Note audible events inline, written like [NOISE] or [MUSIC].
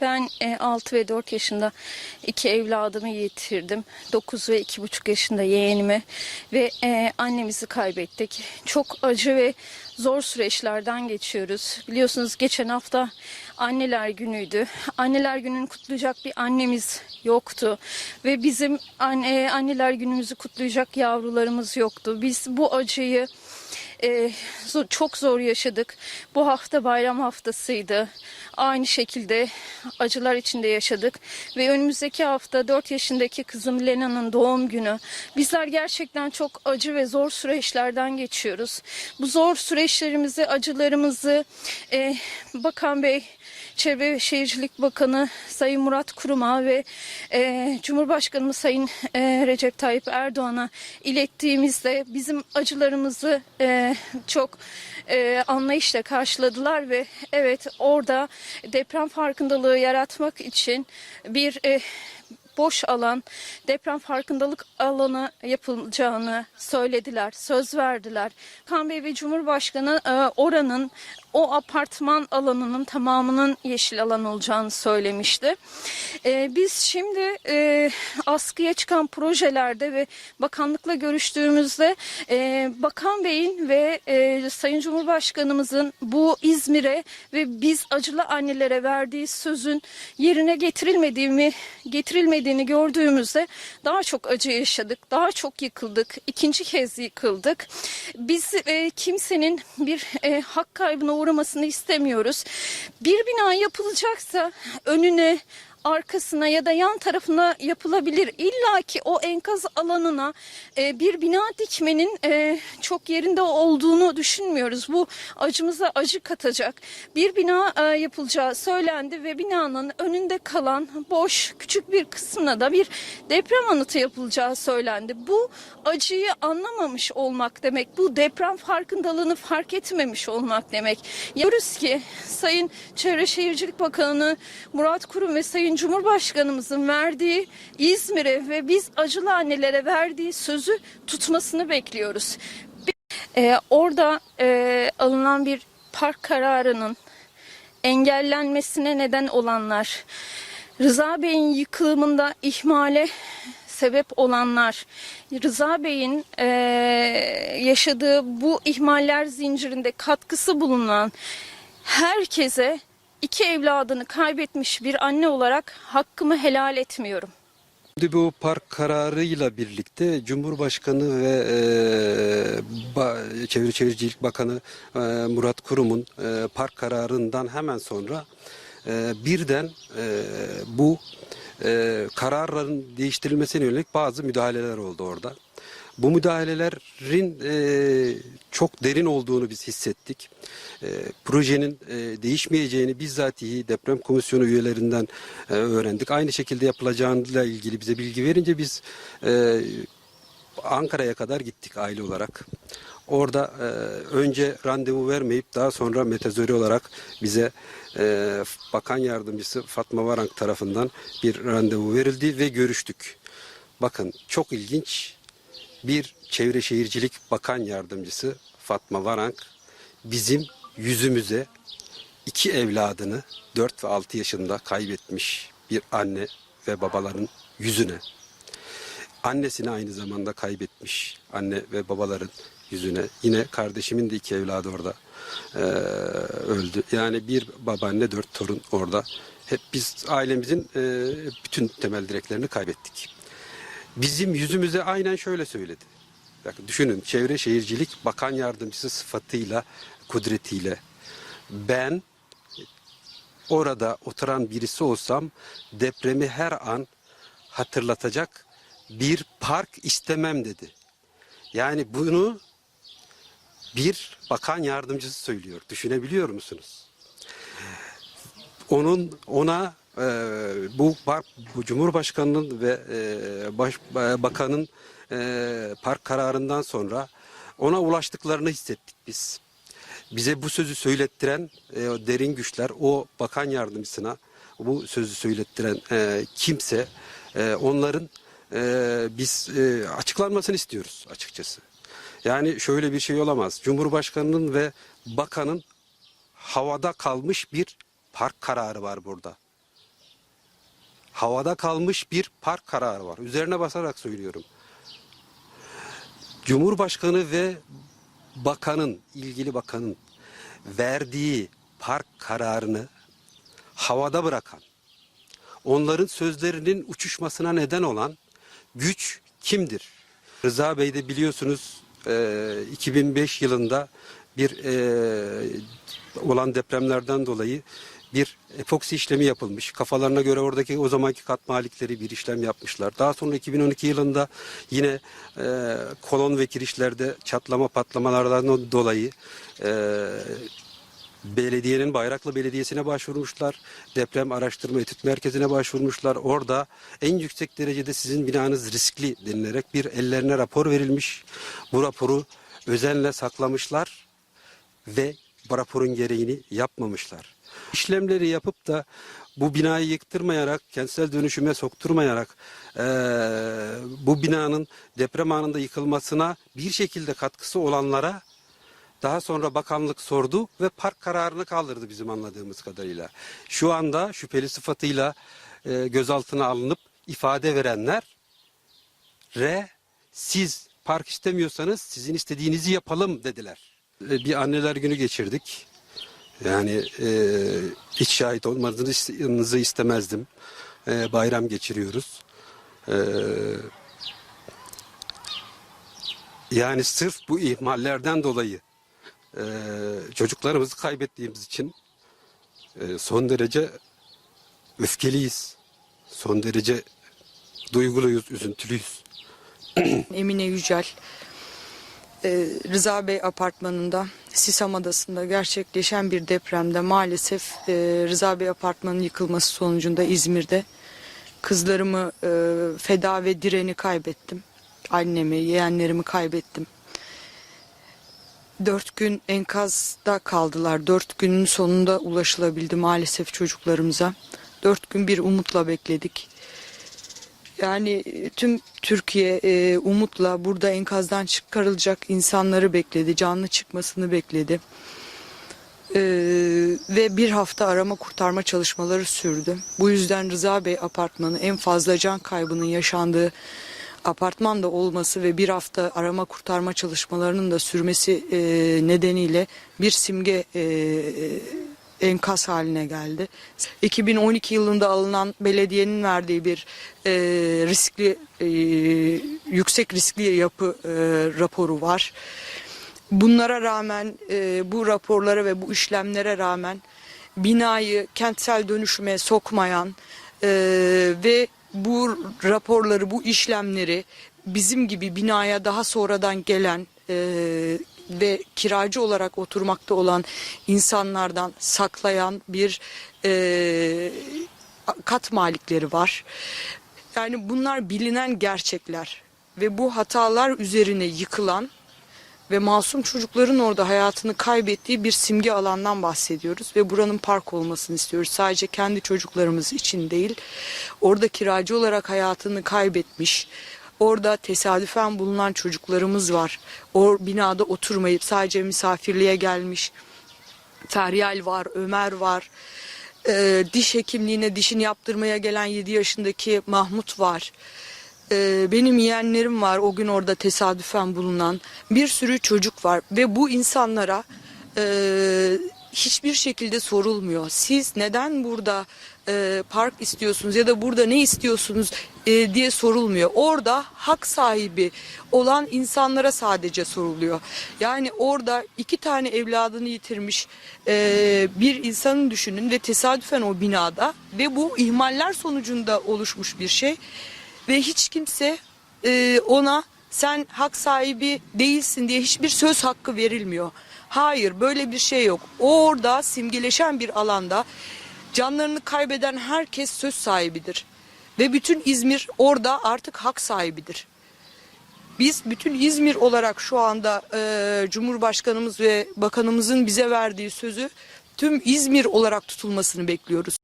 Ben e, 6 ve 4 yaşında iki evladımı yitirdim. 9 ve 2,5 yaşında yeğenimi ve e, annemizi kaybettik. Çok acı ve zor süreçlerden geçiyoruz. Biliyorsunuz geçen hafta anneler günüydü. Anneler gününü kutlayacak bir annemiz yoktu ve bizim anne, anneler günümüzü kutlayacak yavrularımız yoktu. Biz bu acıyı e, zor- çok zor yaşadık. Bu hafta bayram haftasıydı. Aynı şekilde acılar içinde yaşadık. Ve önümüzdeki hafta 4 yaşındaki kızım Lena'nın doğum günü. Bizler gerçekten çok acı ve zor süreçlerden geçiyoruz. Bu zor süreçlerimizi, acılarımızı e, Bakan Bey, Çevre ve Şehircilik Bakanı Sayın Murat Kurum'a ve e, Cumhurbaşkanımız Sayın e, Recep Tayyip Erdoğan'a ilettiğimizde bizim acılarımızı e, [LAUGHS] çok e, anlayışla karşıladılar ve evet orada deprem farkındalığı yaratmak için bir e, boş alan deprem farkındalık alanı yapılacağını söylediler, söz verdiler. Kan ve Cumhurbaşkanı e, oranın o apartman alanının tamamının yeşil alan olacağını söylemişti. E, biz şimdi e, askıya çıkan projelerde ve bakanlıkla görüştüğümüzde e, Bakan Bey'in ve e, Sayın Cumhurbaşkanımızın bu İzmir'e ve biz acılı annelere verdiği sözün yerine getirilmediğini getirilmediğini gördüğümüzde daha çok acı yaşadık, daha çok yıkıldık, ikinci kez yıkıldık. Biz e, kimsenin bir e, hak kaybına uğramasını istemiyoruz. Bir bina yapılacaksa önüne arkasına ya da yan tarafına yapılabilir. İlla ki o enkaz alanına e, bir bina dikmenin e, çok yerinde olduğunu düşünmüyoruz. Bu acımıza acı katacak. Bir bina e, yapılacağı söylendi ve binanın önünde kalan boş küçük bir kısmına da bir deprem anıtı yapılacağı söylendi. Bu acıyı anlamamış olmak demek. Bu deprem farkındalığını fark etmemiş olmak demek. Diyoruz ki Sayın Çevre Şehircilik Bakanı Murat Kurum ve Sayın Cumhurbaşkanımızın verdiği İzmir'e ve biz acılı annelere verdiği sözü tutmasını bekliyoruz. Ee, orada e, alınan bir park kararının engellenmesine neden olanlar, Rıza Bey'in yıkımında ihmale sebep olanlar, Rıza Bey'in e, yaşadığı bu ihmaller zincirinde katkısı bulunan herkese iki evladını kaybetmiş bir anne olarak hakkımı helal etmiyorum. Şimdi bu park kararıyla birlikte Cumhurbaşkanı ve e, Ba- Çevre Şehircilik Bakanı e, Murat Kurum'un e, park kararından hemen sonra e, birden e, bu e, kararların değiştirilmesine yönelik bazı müdahaleler oldu orada. Bu müdahalelerin e, çok derin olduğunu biz hissettik. E, projenin e, değişmeyeceğini bizzatihi deprem komisyonu üyelerinden e, öğrendik. Aynı şekilde yapılacağıyla ilgili bize bilgi verince biz e, Ankara'ya kadar gittik aile olarak. Orada e, önce randevu vermeyip daha sonra metazori olarak bize e, bakan yardımcısı Fatma Varank tarafından bir randevu verildi ve görüştük. Bakın çok ilginç bir çevre şehircilik bakan yardımcısı Fatma Varank bizim yüzümüze iki evladını 4 ve 6 yaşında kaybetmiş bir anne ve babaların yüzüne annesini aynı zamanda kaybetmiş anne ve babaların yüzüne. Yine kardeşimin de iki evladı orada eee, öldü. Yani bir babaanne dört torun orada. Hep biz ailemizin eee, bütün temel direklerini kaybettik. Bizim yüzümüze aynen şöyle söyledi. Bakın düşünün Çevre Şehircilik Bakan Yardımcısı sıfatıyla, kudretiyle ben orada oturan birisi olsam depremi her an hatırlatacak bir park istemem dedi. Yani bunu bir bakan yardımcısı söylüyor. Düşünebiliyor musunuz? Onun ona e, bu bu Cumhurbaşkanının ve e, baş, e, e, park kararından sonra ona ulaştıklarını hissettik biz. Bize bu sözü söylettiren e, derin güçler, o bakan yardımcısına bu sözü söylettiren e, kimse, e, onların e, biz e, açıklanmasını istiyoruz açıkçası. Yani şöyle bir şey olamaz. Cumhurbaşkanının ve bakanın havada kalmış bir park kararı var burada. Havada kalmış bir park kararı var. Üzerine basarak söylüyorum. Cumhurbaşkanı ve bakanın, ilgili bakanın verdiği park kararını havada bırakan, onların sözlerinin uçuşmasına neden olan güç kimdir? Rıza Bey de biliyorsunuz e, 2005 yılında bir e, olan depremlerden dolayı bir epoksi işlemi yapılmış. Kafalarına göre oradaki o zamanki kat malikleri bir işlem yapmışlar. Daha sonra 2012 yılında yine e, kolon ve kirişlerde çatlama patlamalardan dolayı e, belediyenin Bayraklı Belediyesi'ne başvurmuşlar. Deprem Araştırma Etüt Merkezi'ne başvurmuşlar. Orada en yüksek derecede sizin binanız riskli denilerek bir ellerine rapor verilmiş. Bu raporu özenle saklamışlar ve raporun gereğini yapmamışlar. İşlemleri yapıp da bu binayı yıktırmayarak, kentsel dönüşüme sokturmayarak eee, bu binanın deprem anında yıkılmasına bir şekilde katkısı olanlara daha sonra bakanlık sordu ve park kararını kaldırdı bizim anladığımız kadarıyla. Şu anda şüpheli sıfatıyla e, gözaltına alınıp ifade verenler re siz park istemiyorsanız sizin istediğinizi yapalım dediler. E, bir anneler günü geçirdik. Yani e, hiç şahit olmanızı istemezdim. E, bayram geçiriyoruz. E, yani sırf bu ihmallerden dolayı e, çocuklarımızı kaybettiğimiz için e, son derece öfkeliyiz. Son derece duyguluyuz, üzüntülüyüz. Emine Yücel, e, Rıza Bey apartmanında Sisam Adası'nda gerçekleşen bir depremde maalesef e, Rıza Bey apartmanının yıkılması sonucunda İzmir'de kızlarımı e, feda ve direni kaybettim. Annemi, yeğenlerimi kaybettim. Dört gün enkazda kaldılar. Dört günün sonunda ulaşılabildi maalesef çocuklarımıza. Dört gün bir umutla bekledik. Yani e, tüm Türkiye e, umutla burada enkazdan çıkarılacak insanları bekledi. Canlı çıkmasını bekledi. E, ve bir hafta arama kurtarma çalışmaları sürdü. Bu yüzden Rıza Bey apartmanı en fazla can kaybının yaşandığı apartmanda olması ve bir hafta arama kurtarma çalışmalarının da sürmesi e, nedeniyle bir simge e, enkaz haline geldi. 2012 yılında alınan belediyenin verdiği bir e, riskli e, yüksek riskli yapı e, raporu var. Bunlara rağmen e, bu raporlara ve bu işlemlere rağmen binayı kentsel dönüşüme sokmayan e, ve bu raporları, bu işlemleri bizim gibi binaya daha sonradan gelen e, ve kiracı olarak oturmakta olan insanlardan saklayan bir e, kat malikleri var. Yani bunlar bilinen gerçekler ve bu hatalar üzerine yıkılan ve masum çocukların orada hayatını kaybettiği bir simge alandan bahsediyoruz ve buranın park olmasını istiyoruz. Sadece kendi çocuklarımız için değil, orada kiracı olarak hayatını kaybetmiş, orada tesadüfen bulunan çocuklarımız var. O binada oturmayıp sadece misafirliğe gelmiş. Feryal var, Ömer var. Ee, diş hekimliğine dişini yaptırmaya gelen 7 yaşındaki Mahmut var. Ee, benim yeğenlerim var o gün orada tesadüfen bulunan bir sürü çocuk var ve bu insanlara e, hiçbir şekilde sorulmuyor. Siz neden burada e, park istiyorsunuz ya da burada ne istiyorsunuz e, diye sorulmuyor. Orada hak sahibi olan insanlara sadece soruluyor. Yani orada iki tane evladını yitirmiş e, bir insanın düşünün ve tesadüfen o binada ve bu ihmaller sonucunda oluşmuş bir şey ve hiç kimse e, ona sen hak sahibi değilsin diye hiçbir söz hakkı verilmiyor. Hayır böyle bir şey yok. Orada simgeleşen bir alanda canlarını kaybeden herkes söz sahibidir. Ve bütün İzmir orada artık hak sahibidir. Biz bütün İzmir olarak şu anda e, Cumhurbaşkanımız ve bakanımızın bize verdiği sözü tüm İzmir olarak tutulmasını bekliyoruz.